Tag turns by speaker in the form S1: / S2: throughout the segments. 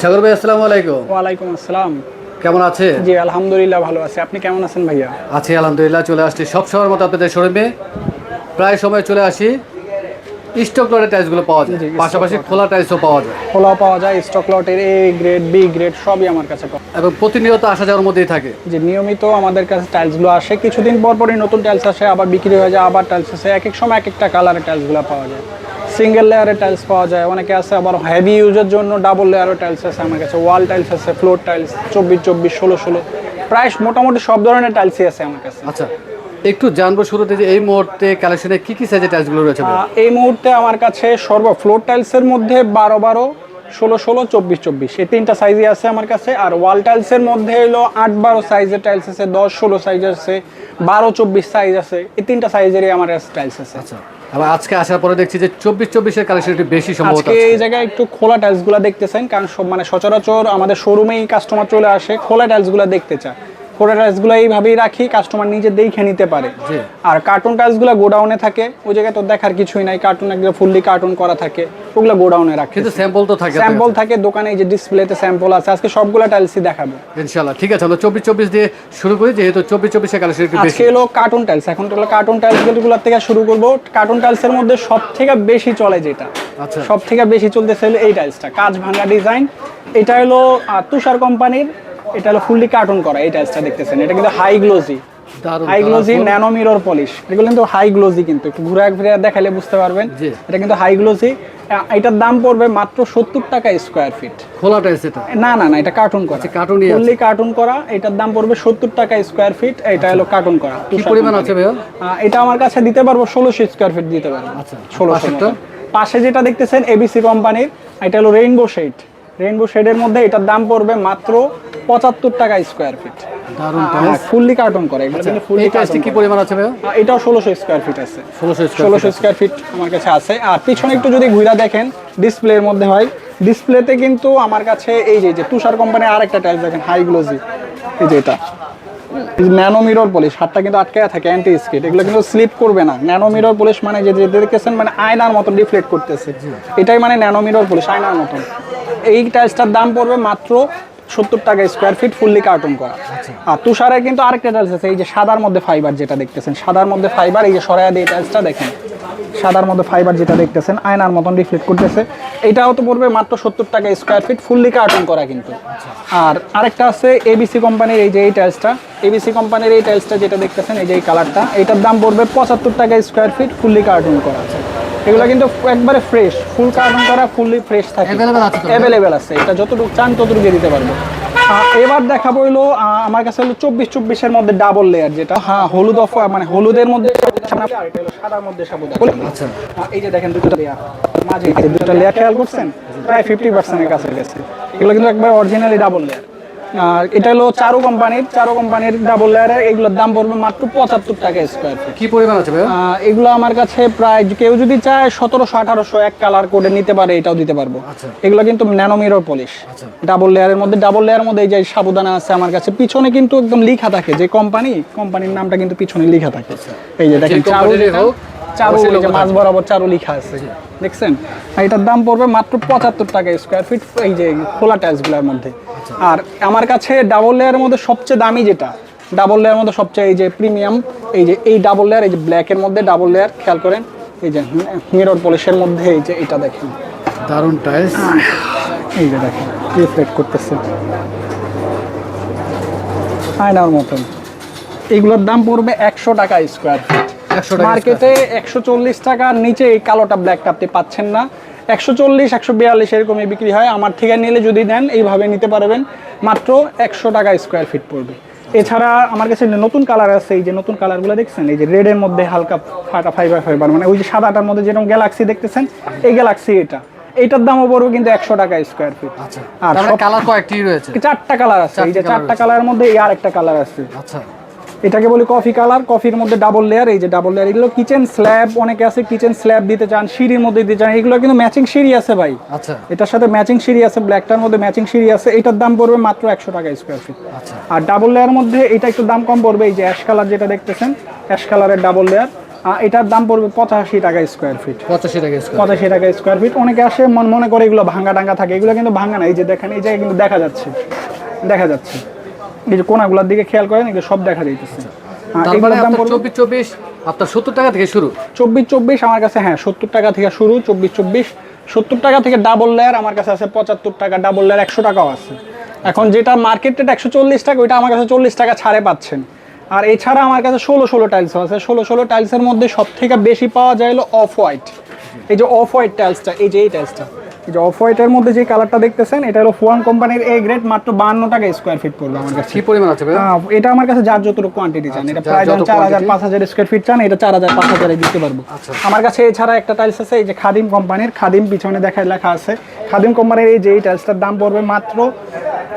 S1: সাগর ভাই আসসালামু আলাইকুম।
S2: ওয়ালাইকুম আসসালাম।
S1: কেমন আছে?
S2: জি আলহামদুলিল্লাহ ভালো আছি। আপনি কেমন আছেন ভাইয়া?
S1: আছি আলহামদুলিল্লাহ চলে আসছি। সব সময়ের মতো আপনাদের শোরুমে প্রায় সময় চলে আসি। স্টক লটের টাইলসগুলো পাওয়া যায়। পাশাপাশি খোলা টাইলসও পাওয়া যায়।
S2: খোলাও পাওয়া যায় স্টক লটের এ গ্রেড বি গ্রেড সবই আমার কাছে পাওয়া
S1: এবং প্রতিনিয়ত আসা যাওয়ার মধ্যেই থাকে।
S2: যে নিয়মিত আমাদের কাছে টাইলসগুলো আসে। কিছুদিন পর পরই নতুন টাইলস আসে আবার বিক্রি হয়ে যায় আবার টাইলস আসে। এক এক সময় এক একটা কালারের টাইলসগুলো পাওয়া যায়। সিঙ্গেল লেয়ারের টাইলস পাওয়া যায়। অনেকে আছে আবার হেভি ইউজের জন্য ডাবল লেয়ারের টাইলস আছে আমার কাছে। ওয়াল টাইলস আছে ফ্লোর টাইলস চব্বিশ চব্বিশ ষোলো ষোলো। প্রায় মোটামুটি সব ধরনের টাইলসই আছে আমার কাছে।
S1: আচ্ছা একটু জানব শুরুতে যে এই মুহূর্তে কালেকশনে কি কি সাইজের টাইলসগুলো রয়েছে?
S2: এই মুহূর্তে আমার কাছে সর্ব ফ্লোর টাইলসের মধ্যে বারো বারো ষোলো ষোলো চব্বিশ চব্বিশ। এই তিনটা সাইজই আছে আমার কাছে। আর ওয়াল টাইলসের মধ্যে হলো আট বারো সাইজের টাইলস আছে দশ ষোলো সাইজ আছে বারো চব্বিশ সাইজ আছে। এই তিনটা সাইজেরই আমার কাছে টাইলস আছে।
S1: আচ্ছা। আবার আজকে আসার পরে দেখছি যে চব্বিশ চব্বিশের কালেকশন একটু বেশি সম্ভব
S2: আজকে এই জায়গায় একটু খোলা টাইলসগুলো দেখতেছেন কারণ সব মানে সচরাচর আমাদের শোরুমেই কাস্টমার চলে আসে খোলা টাইলসগুলো দেখতে চায়। খোলা টাইলসগুলো এইভাবেই রাখি কাস্টমার নিজে দেখে নিতে পারে। আর কার্টুন টাইলসগুলো গোডাউনে থাকে ওই জায়গায় তো দেখার কিছুই নাই কার্টুন একদম ফুললি কার্টুন করা থাকে ওগুলো গোডাউনে রাখে।
S1: কিন্তু স্যাম্পল তো থাকে
S2: স্যাম্পল থাকে দোকানে এই যে ডিসপ্লেতে স্যাম্পল আছে আজকে সবগুলো টাইলসই দেখাবো।
S1: ইনশাল্লাহ ঠিক আছে আমরা চব্বিশ চব্বিশ দিয়ে শুরু করি যেহেতু চব্বিশ চব্বিশের কালেকশন একটু বেশি।
S2: আজকে হলো কার্টুন টাইলস এখন হলো কার্টুন টাইলসগুলোর থেকে শুরু করব কার্টুন টাইলসের মধ্যে সব থেকে বেশি চলে যেটা
S1: আচ্ছা।
S2: সব থেকে বেশি চলতেছে এই টাইলসটা কাজ ভাঙা ডিজাইন এটা হলো তুষার কোম্পানির এটা হলো ফুললি কার্টুন করা এই টাইলসটা দেখতেছেন। এটা কিন্তু high glossy high glossy nano mirror polish এগুলো কিন্তু হাই গ্লোজি কিন্তু। একটু ঘুরে ঘুরে দেখালে বুঝতে পারবেন। এটা কিন্তু হাই গ্লোজি এটার দাম পড়বে মাত্র সত্তর টাকা স্কোয়ার ফিট
S1: খোলা টাইলস এটা?
S2: না না না এটা কার্টুন করা।
S1: আচ্ছা, আছে।
S2: ফুললি কার্টুন করা। এটার দাম পড়বে সত্তর টাকা স্কোয়ার ফিট এটা হলো কার্টুন করা।
S1: কি পরিমাণ আছে ভাইয়া?
S2: আহ, এটা আমার কাছে দিতে পারব ষোলোশো স্কোয়ার ফিট দিতে পারব।
S1: আচ্ছা,
S2: ষোলোশো পাশে যেটা দেখতেছেন এবিসি কোম্পানির এটা হলো রেইনবো শেড রেইনবো শেডের মধ্যে এটার দাম পড়বে মাত্র পঁচাত্তর টাকা স্কোয়ার ফিট
S1: দারুণ
S2: ফুললি কার্টুন করে এগুলো কিন্তু ফুললি
S1: টাইলসটি কি পরিমাণ আছে ভাইয়া?
S2: এটাও ষোলোশো স্কোয়ার ফিট আছে।
S1: ষোলোশো স্কোয়ার
S2: ষোলোশো স্কোয়ার ফিট আমার কাছে আছে। আর পিছনে একটু যদি ঘুরা দেখেন ডিসপ্লের মধ্যে হয়। ডিসপ্লেতে কিন্তু আমার কাছে এই যে যে তুষার কোম্পানির আরেকটা টাইলস দেখেন হাই গ্লোজি এই যে এটা। ন্যানো মিরর পলিশ হাতটা কিন্তু আটকে থাকে অ্যান্টি স্কিট এগুলো কিন্তু স্লিপ করবে না। ন্যানো মিরর পলিশ মানে যে যে দেখতেছেন মানে আয়নার মতো ডিফ্লেক্ট করতেছে। এটাই মানে ন্যানো মিরর পলিশ আয়নার মতন। এই টাইলসটার দাম পড়বে মাত্র সত্তর টাকা স্কোয়ার ফিট ফুললি কার্টুন করা। আর তুষারের কিন্তু আরেকটা টাইলস আছে এই যে সাদার মধ্যে ফাইবার যেটা দেখতেছেন সাদার মধ্যে ফাইবার এই যে সরাইয়া দিয়ে টাইলসটা দেখেন। সাদার মধ্যে ফাইবার যেটা দেখতেছেন আয়নার মতন রিফ্লেক্ট করতেছে। এটাও তো পড়বে মাত্র সত্তর টাকা স্কোয়ার ফিট ফুললি কার্টুন করা কিন্তু। আর আরেকটা আছে এবিসি কোম্পানির এই যে এই টাইলসটা এবিসি কোম্পানির এই টাইলসটা যেটা দেখতেছেন এই যে এই কালারটা এটার দাম পড়বে পঁচাত্তর টাকা স্কোয়ার ফিট ফুললি কার্টুন করা। এগুলো কিন্তু একবারে ফ্রেশ ফুল কার্টন করা ফুললি ফ্রেশ থাকে? অ্যাভেলেবেল আছে এটা যতটুকু চান ততটুকু দিতে পারব। এবার দেখাবো হলো আমার কাছে হলো চব্বিশ চব্বিশের মধ্যে ডাবল লেয়ার যেটা। হ্যাঁ হলুদ অফ মানে হলুদের মধ্যে সাদা, এটা সাদার মধ্যে সাবুদা
S1: আচ্ছা।
S2: এই যে দেখেন দুটো লেয়ার মাঝে দুটো লেয়ার খেয়াল করছেন? প্রায় ফিফটি পার্সেন্টের কাছে গেছে। এগুলো কিন্তু একবার অরিজিনালি ডাবল লেয়ার আর এটা হলো চারু কোম্পানির চারু কোম্পানির ডাবল লেয়ারের এগুলোর দাম পড়বে মাত্র পঁচাত্তর টাকা স্কোয়ার ফিট
S1: কি পরিমাণ আছে
S2: এগুলো আমার কাছে প্রায় কেউ যদি চায় সতেরোশো আঠারোশো এক কালার করে নিতে পারে এটাও দিতে পারব।
S1: আচ্ছা।
S2: এগুলো কিন্তু ন্যানোমিরর পলিশ
S1: আচ্ছা।
S2: ডাবল লেয়ারের মধ্যে ডাবল লেয়ারের মধ্যে এই যে সাবুদানা আছে আমার কাছে পিছনে কিন্তু একদম লিখা থাকে যে কোম্পানি কোম্পানির নামটা কিন্তু পিছনে লিখা থাকে। এই যে দেখেন চারু চারু মাছ বরাবর চারু লেখা আছে। দেখছেন? এটার দাম পড়বে মাত্র পঁচাত্তর টাকা স্কোয়ার ফিট এই যে খোলা টাইলসগুলোর মধ্যে।
S1: আচ্ছা।
S2: আর আমার কাছে ডাবল লেয়ারের মধ্যে সবচেয়ে দামি যেটা ডাবল লেয়ারের মধ্যে সবচেয়ে এই যে প্রিমিয়াম এই যে এই ডাবল লেয়ার এই যে ব্ল্যাকের মধ্যে ডাবল লেয়ার খেয়াল করেন এই যে মিরর পলিশের মধ্যে এই যে এটা দেখেন।
S1: দারুণ টাইলস
S2: এই যে দেখেন রিফ্লেক্ট করতেছে। আয়নার মতন। এগুলোর দাম পড়বে একশো টাকা স্কোয়ার ফিট মার্কেটে একশো চল্লিশ টাকার নিচে এই কালোটা ব্ল্যাকটা আপনি পাচ্ছেন না। একশো চল্লিশ একশো বিয়াল্লিশ এরকমই বিক্রি হয়। আমার থেকে নিলে যদি নেন এইভাবে নিতে পারবেন। মাত্র একশো টাকা স্কোয়ার ফিট পড়বে। এছাড়া আমার কাছে নতুন কালার আছে এই যে নতুন কালারগুলো দেখছেন এই যে রেডের মধ্যে হালকা ফাটা ফাইবার ফাইবার মানে ওই যে সাদাটার মধ্যে যেরকম গ্যালাক্সি দেখতেছেন এই গ্যালাক্সি এটা। এইটার দামও পড়বে কিন্তু একশো টাকা স্কোয়ার ফিট
S1: আচ্ছা।
S2: আর
S1: আর কালার কয়েকটি রয়েছে।
S2: চারটা কালার আছে। এই যে
S1: চারটা।
S2: কালারের মধ্যে এই আরেকটা কালার আছে।
S1: আচ্ছা।
S2: এটাকে বলি কফি কালার কফির মধ্যে ডাবল লেয়ার এই যে ডাবল লেয়ার এগুলো কিচেন স্ল্যাব অনেকে আছে কিচেন স্ল্যাব দিতে চান সিঁড়ির মধ্যে দিতে চান এগুলো কিন্তু ম্যাচিং সিঁড়ি আছে ভাই।
S1: আচ্ছা।
S2: এটার সাথে ম্যাচিং সিঁড়ি আছে ব্ল্যাকটার মধ্যে ম্যাচিং সিঁড়ি আছে এটার দাম পড়বে মাত্র একশো টাকা স্কোয়ার ফিট
S1: আচ্ছা।
S2: আর ডাবল লেয়ার মধ্যে এটা একটু দাম কম পড়বে এই যে অ্যাশ কালার যেটা দেখতেছেন অ্যাশ কালারের ডাবল লেয়ার এটার দাম পড়বে পঁচাশি টাকা স্কোয়ার ফিট
S1: পঁচাশি টাকা স্কোয়ার
S2: পঁচাশি টাকা স্কোয়ার ফিট অনেকে আসে মনে করে এগুলো ভাঙ্গা টাঙ্গা থাকে এগুলো কিন্তু ভাঙ্গা না এই যে দেখেন এই জায়গায় কিন্তু দেখা যাচ্ছে দেখা যাচ্ছে। এই যে কোনাগুলোর দিকে খেয়াল করেন এগুলো সব দেখা যাইতেছে।
S1: মানে
S2: দাম
S1: আপনার চব্বিশ চব্বিশ আপনার সত্তর টাকা থেকে শুরু।
S2: চব্বিশ চব্বিশ আমার কাছে হ্যাঁ সত্তর টাকা থেকে শুরু চব্বিশ চব্বিশ। সত্তর টাকা থেকে ডাবল লেয়ার আমার কাছে আছে পঁচাত্তর টাকা ডাবল লেয়ার একশো টাকাও আছে। এখন যেটা মার্কেট রেট একশো চল্লিশ টাকা ওইটা আমার কাছে চল্লিশ টাকা ছাড়ে পাচ্ছেন। আর এছাড়া আমার কাছে ষোলো ষোলো টাইলস আছে। ষোলো ষোলো টাইলসের মধ্যে সব থেকে বেশি পাওয়া যায় হলো অফ হোয়াইট এই যে অফ হোয়াইট টাইলসটা এই যে এই টাইলসটা যে অফ হোয়াইটের মধ্যে যে কালারটা দেখতেছেন এটা হলো ফুয়ান কোম্পানির এ গ্রেড মাত্র বান্ন টাকা স্কোয়ার ফিট পড়বে আমার কাছে।
S1: কি পরিমাণ আছে
S2: এটা আমার কাছে যার যতটুকু কোয়ান্টিটি চান এটা প্রায়
S1: যত
S2: চার হাজার। পাঁচ হাজার স্কোয়ার ফিট চান এটা চার হাজার পাঁচ হাজারে দিতে পারব।
S1: আচ্ছা।
S2: আমার কাছে এছাড়া একটা টাইলস আছে এই যে খাদিম কোম্পানির খাদিম পিছনে দেখায় লেখা আছে। খাদিম কোম্পানির এই যে এই টাইলসটার দাম পড়বে মাত্র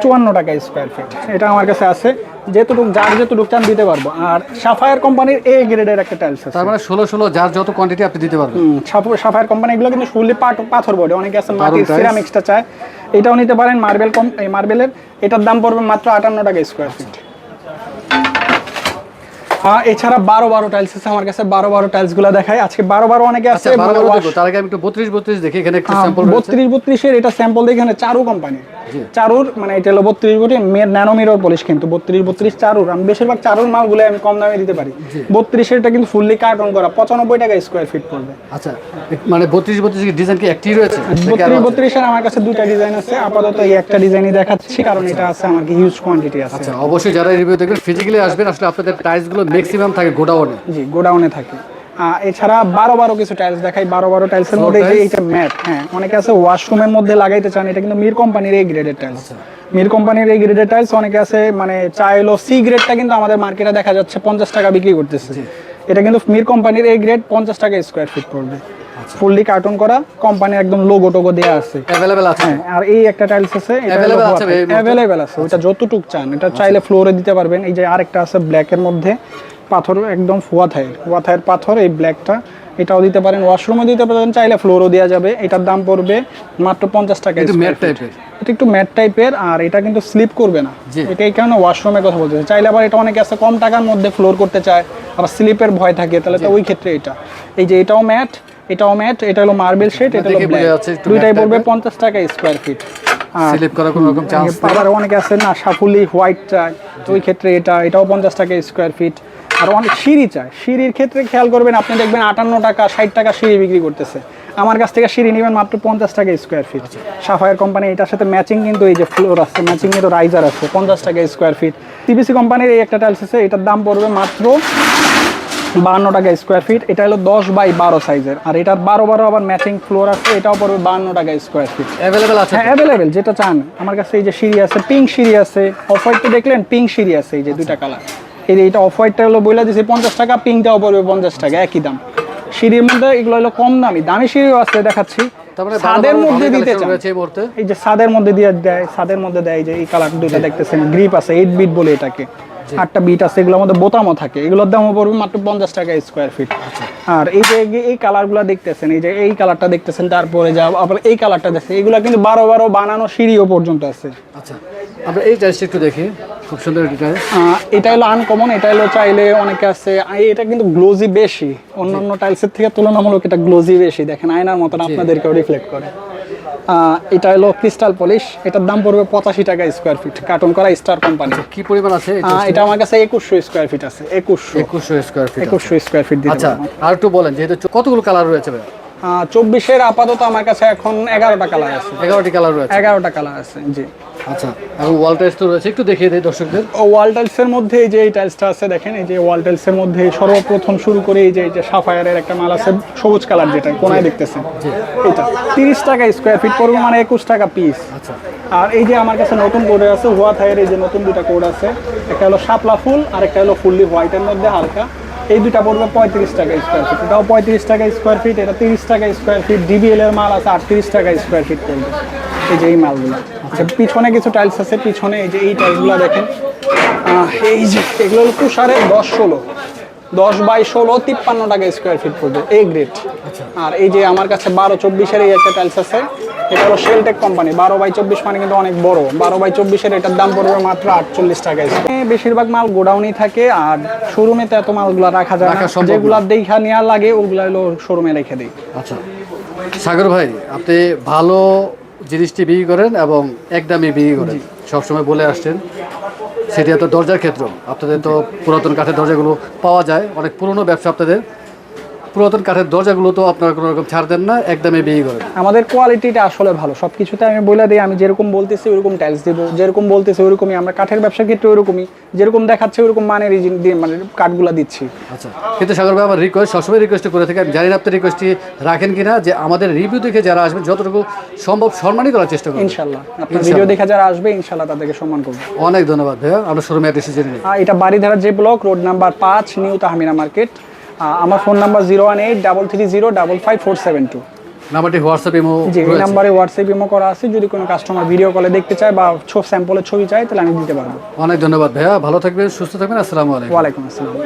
S2: চুয়ান্ন টাকা স্কোয়ার ফিট এটা আমার কাছে আছে। যেটুকু যার যেটুকু চান দিতে পারব। আর সাফায়ার কোম্পানির এ গ্রেডের একটা টাইলস আছে।
S1: তার মানে ষোলো ষোলো যার যত কোয়ান্টিটি আপনি দিতে পারবেন।
S2: সাফ- সাফায়ার কোম্পানি এগুলো কিন্তু ফুললি পাথর বডি অনেকে আছে মাটির। সিরামিক্সটা চায়। এটাও নিতে পারেন মার্বেল কম মার্বেলের এটার দাম পড়বে মাত্র আটান্ন টাকা স্কোয়ার ফিট এছাড়া বারো বারো টাইলস আছে আমার কাছে বারো বারো টাইলসগুলো দেখায় আজকে বারো বারো অনেকে আছে
S1: আচ্ছা বারো বারো দেখব তার আগে আমি একটু বত্রিশ বত্রিশ দেখি এখানে একটা স্যাম্পল রয়েছে।
S2: বত্রিশ বত্রিশের এটা স্যাম্পল দেখে এখানে চারু কোম্পানি চারুর মানে এটা হলো বত্রিশ বত্রিশ ন্যানো মিরর পলিশ কিন্তু বত্রিশ বত্রিশ চারুর। আমি বেশিরভাগ চারুর মালগুলো আমি কম দামে দিতে পারি। বত্রিশের এটা কিন্তু ফুললি কার্টন করা পঁচানব্বই টাকা স্কোয়ার ফিট পড়বে।
S1: আচ্ছা মানে বত্রিশ বত্রিশ ডিজাইন কি একটি রয়েছে?
S2: বত্রিশ? বত্রিশের আমার কাছে দুইটা ডিজাইন আছে আপাতত এই একটা ডিজাইনই দেখাচ্ছি কারণ এটা আছে আমার হিউজ কোয়ান্টিটি আছে।
S1: আচ্ছা অবশ্যই যারা রিভিউ দেখবেন ফিজিক্যালি আসবেন আসলে আপনাদের টাইলসগুলো ম্যাক্সিমাম থাকে গোডাউনে
S2: জি গোডাউনে থাকে। এছাড়া বারো বারো কিছু টাইলস দেখাই। বারো বারো টাইলসের মধ্যে? এইটা ম্যাট হ্যাঁ অনেকে আছে ওয়াশরুমের মধ্যে লাগাইতে চান। এটা কিন্তু মির কোম্পানির এই গ্রেডের টাইলস। মির কোম্পানির এই গ্রেডের টাইলস অনেকে আছে মানে চাইলো সি গ্রেডটা কিন্তু আমাদের মার্কেটে দেখা যাচ্ছে পঞ্চাশ টাকা বিক্রি করতেছে। এটা কিন্তু মির কোম্পানির এই গ্রেড পঞ্চাশ টাকা স্কোয়ার ফিট পড়বে। ফুললি কার্টুন করা কোম্পানির একদম লোগো টোগো দেওয়া আছে।
S1: অ্যাভেলেবেল আছে।
S2: হ্যাঁ আর এই একটা টাইলস আছে
S1: Available আছে?
S2: অ্যাভেলেবেল আছে ওটা যতটুক চান এটা চাইলে ফ্লোরে দিতে পারবেন। এই যে আরেকটা আছে ব্ল্যাক এর মধ্যে পাথর একদম ফুয়া থায়ের। ফুয়া থায়ের পাথর এই ব্ল্যাকটা এটাও দিতে পারেন। ওয়াশরুমে দিতে পারেন চাইলে ফ্লোরও দেওয়া যাবে। এটার দাম পড়বে মাত্র পঞ্চাশ টাকা
S1: একটু ম্যাট টাইপের
S2: এটা একটু ম্যাট টাইপের আর এটা কিন্তু স্লিপ করবে না। এটা এই কারণে ওয়াশরুমের কথা বলতে চাইলে আবার এটা অনেকে আছে কম টাকার মধ্যে ফ্লোর করতে চায় আবার স্লিপের ভয় থাকে তাহলে তো ওই ক্ষেত্রে এটা। এই যে এটাও ম্যাট এটাও ম্যাট এটা হলো মার্বেল শেড এটা হলো
S1: একটু
S2: দুইটাই পড়বে
S1: type-এর।
S2: পঞ্চাশ টাকা স্কোয়ার ফিট
S1: স্লিপ করার কোনো রকম চান্স
S2: আবার অনেকে আছে না সাফুলি হোয়াইট চায় তো ওই ক্ষেত্রে এটা এটাও পঞ্চাশ টাকা স্কোয়ার ফিট আর অনেক সিঁড়ি চায়। সিঁড়ির ক্ষেত্রে খেয়াল করবেন আপনি দেখবেন আটান্ন টাকা ষাট টাকা সিঁড়ি বিক্রি করতেছে। আমার কাছ থেকে সিঁড়ি নেবেন মাত্র পঞ্চাশ টাকা স্কোয়ার ফিট সাফায়ার কোম্পানি এটার সাথে ম্যাচিং কিন্তু এই যে ফ্লোর আছে ম্যাচিং এর রাইজার আছে পঞ্চাশ টাকা স্কোয়ার ফিট টিবিসি কোম্পানির এই একটা টাইলস আছে এটার দাম পড়বে মাত্র বাহান্ন টাকা স্কোয়ার ফিট এটা হলো দশ বাই বারো সাইজের আর এটার বারো বারো আবার ম্যাচিং ফ্লোর আছে এটাও পড়বে বাহান্ন টাকা স্কোয়ার ফিট
S1: অ্যাভেলেবেল আছে
S2: হ্যাঁ অ্যাভেলেবেল যেটা চান। আমার কাছে এই যে সিঁড়ি আছে পিঙ্ক সিঁড়ি আছে। অফ হোয়াইটটা দেখলেন পিঙ্ক সিঁড়ি আছে এই যে দুইটা কালার এই যে এটা অফ হোয়াইটটা হলো বইলা দিছে পঞ্চাশ টাকা পিঙ্কটাও পড়বে পঞ্চাশ টাকা একই দাম। সিঁড়ির মধ্যে এগুলো হলো কম দামি। দামি সিঁড়িও আছে দেখাচ্ছি। মধ্যে দিতে
S1: এই
S2: যে ছাদের মধ্যে দিয়ে দেয় ছাদের মধ্যে দেয় যে এই কালার দুইটা দেখতেছেন গ্রিপ আছে এইট বিট বলে এটাকে। আটটা বিট আছে এগুলোর মধ্যে বোতামও থাকে। এগুলোর দামও পড়বে মাত্র পঞ্চাশ টাকা স্কোয়ার ফিট আর এই যে এই কালারগুলো দেখতেছেন এই যে এই কালারটা দেখতেছেন তারপরে যা আবার এই কালারটা দেখছেন এগুলো কিন্তু বারো বারো বানানো সিঁড়িও পর্যন্ত আছে।
S1: আচ্ছা আমরা এই টাইলসটা একটু দেখি খুব সুন্দর
S2: এটা হলো আনকমন এটা হলো চাইলে অনেকে আছে এটা কিন্তু গ্লোজি বেশি। অন্যান্য টাইলসের থেকে তুলনামূলক এটা গ্লোজি বেশি। দেখেন আয়নার মতন আপনাদেরকেও রিফ্লেক্ট করে। এটা হলো ক্রিস্টাল পলিশ এটার দাম পড়বে পঁচাশি টাকা স্কোয়ার ফিট কার্টন করা স্টার কোম্পানি
S1: কি পরিমাণ আছে
S2: এটা আমার কাছে একুশশো স্কোয়ার ফিট আছে একুশশো।
S1: একুশশো স্কোয়ার ফিট
S2: একুশশো স্কোয়ার ফিট
S1: আচ্ছা আর একটু বলেন যেহেতু কতগুলো কালার রয়েছে ভাই
S2: চব্বিশের আপাতত আমার কাছে এখন এগারোটা কালার আছে।
S1: এগারোটি কালার রয়েছে।
S2: এগারোটা কালার আছে জি।
S1: আচ্ছা এবং ওয়াল টাইলস তো রয়েছে একটু দেখিয়ে দিই দর্শকদের।
S2: ওয়াল টাইলসের মধ্যে এই যে এই টাইলসটা আছে দেখেন এই যে ওয়াল টাইলসের মধ্যে সর্বপ্রথম শুরু করে এই যে এই যে সাফায়ারের একটা মাল আছে সবুজ কালার যেটা কোনায় দেখতেছেন। এটা তিরিশ টাকা স্কোয়ার ফিট পড়বে মানে একুশ টাকা পিস
S1: আচ্ছা।
S2: আর এই যে আমার কাছে নতুন কোডে আছে হোয়া থাইয়ের এই যে নতুন দুটা কোড আছে একটা হলো শাপলা ফুল আর একটা হলো ফুললি হোয়াইটের মধ্যে হালকা। এই দুটা পড়বে পঁয়ত্রিশ টাকা স্কোয়ার ফিট এটাও পঁয়ত্রিশ টাকা স্কোয়ার ফিট এটা তিরিশ টাকা স্কোয়ার ফিট ডিবিএল এর মাল আছে আটত্রিশ টাকা স্কোয়ার ফিট পড়বে। এই যে এই মালগুলো। আচ্ছা পিছনে কিছু টাইলস আছে পিছনে এই যে এই টাইলসগুলো দেখেন। এই যে এগুলো হলো তুষারের দশ ষোলো। দশ বাই ষোলো তিপ্পান্ন টাকা স্কোয়ার ফিট পড়বে এই গ্রেড আর এই যে আমার কাছে বারো চব্বিশের এই একটা টাইলস আছে এটা হলো শেলটেক কোম্পানি বারো বাই চব্বিশ মানে কিন্তু অনেক বড়। বারো বাই চব্বিশের এটার দাম পড়বে মাত্র আটচল্লিশ টাকা বেশিরভাগ মাল গোডাউনই থাকে আর শোরুমে তো এত মালগুলো রাখা যায় না। যেগুলা দেখা নেওয়া লাগে ওগুলা হলো শোরুমে রেখে দিই।
S1: আচ্ছা। সাগর ভাই আপনি ভালো জিনিসটি বিক্রি করেন এবং একদমই বিক্রি করেন। সবসময় বলে আসছেন, সেটি এত দরজার ক্ষেত্র। আপনাদের তো পুরাতন কাঠের দরজাগুলো পাওয়া যায়, অনেক পুরনো ব্যবসা আপনাদের। পুরাতন কাঠের দরজাগুলো তো আপনারা কোনো রকম ছাড় দেন না একদমই বিয়ে করেন
S2: আমাদের কোয়ালিটিটা আসলে ভালো। সব কিছুতে আমি বলে দিই আমি যেরকম বলতেছি ওরকম টাইলস দিব যেরকম বলতেছি ওরকমই আমরা কাঠের ব্যবসার ক্ষেত্রে ওইরকমই যেরকম দেখাচ্ছে ওরকম মানের মানে কাঠগুলা দিচ্ছি।
S1: আচ্ছা কিন্তু সাগর ভাই আমার রিকোয়েস্ট সবসময় রিকোয়েস্ট করে থাকি আমি জানি না আপনি রিকোয়েস্টটি রাখেন কিনা যে আমাদের রিভিউ দেখে যারা আসবেন যতটুকু সম্ভব সম্মানই করার চেষ্টা করবেন।
S2: ইনশাল্লাহ। আপনার ভিডিও দেখে যারা আসবে ইনশাল্লাহ তাদেরকে সম্মান করব।
S1: অনেক ধন্যবাদ ভাইয়া আমরা শোরুমে অ্যাড্রেসে জেনে নিই।
S2: এটা বাড়িধারা যে ব্লক রোড নাম্বার পাঁচ নিউ তাহমিনা মার্কেট আমার phone number zero one eight double three zero double five four seven two.
S1: নাম্বারটি হোয়াটসঅ্যাপ ইমো
S2: জি এই নাম্বারে হোয়াটসঅ্যাপ ইমো করা আছে। যদি কোনো কাস্টমার ভিডিও কলে দেখতে চায় বা ছো স্যাম্পলের ছবি চায় তাহলে আমি দিতে পারব।
S1: অনেক ধন্যবাদ ভাইয়া। ভালো থাকবেন সুস্থ থাকবেন। আসসালামু আলাইকুম।
S2: ওয়ালাইকুম আসসালাম।